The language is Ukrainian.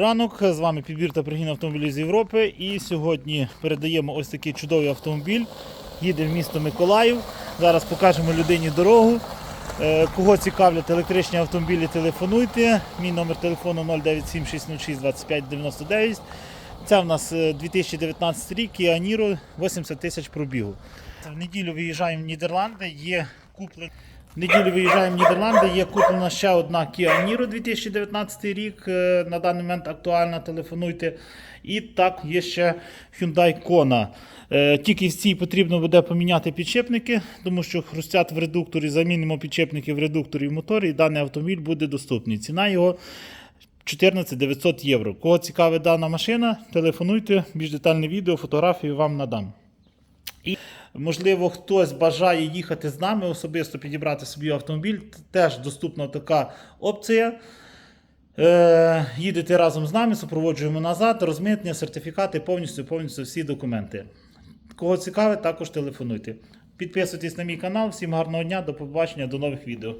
Ранок з вами підбір та пригін автомобілів з Європи. І сьогодні передаємо ось такий чудовий автомобіль. Їде в місто Миколаїв. Зараз покажемо людині дорогу. Е, Кого цікавлять електричні автомобілі, телефонуйте. Мій номер телефону 097 606 2599. Це в нас е, 2019 рік Kia Niro, 80 тисяч пробігу. В неділю виїжджаємо в Нідерланди. Є куплен... В неділю виїжджаємо в Нідерланди. Є куплена ще одна Kia Niro 2019 рік. е, На даний момент актуальна. Телефонуйте. І так, є ще Hyundai Kona. Е, Тільки в цій потрібно буде поміняти підшипники, тому що хрустять в редукторі. Замінимо підшипники в редукторі в моторі, і даний автомобіль буде доступний. Ціна його 14 900 євро. Кого цікавить дана машина, телефонуйте, більш детальне відео, фотографію вам надам. І, можливо, хтось бажає їхати з нами, особисто підібрати собі автомобіль. Теж доступна така опція. Е, їдете разом з нами, супроводжуємо назад, розмитнення, сертифікати, повністю, повністю всі документи. Кого цікавить, також телефонуйте. Підписуйтесь на мій канал. Всім гарного дня, до побачення, до нових відео.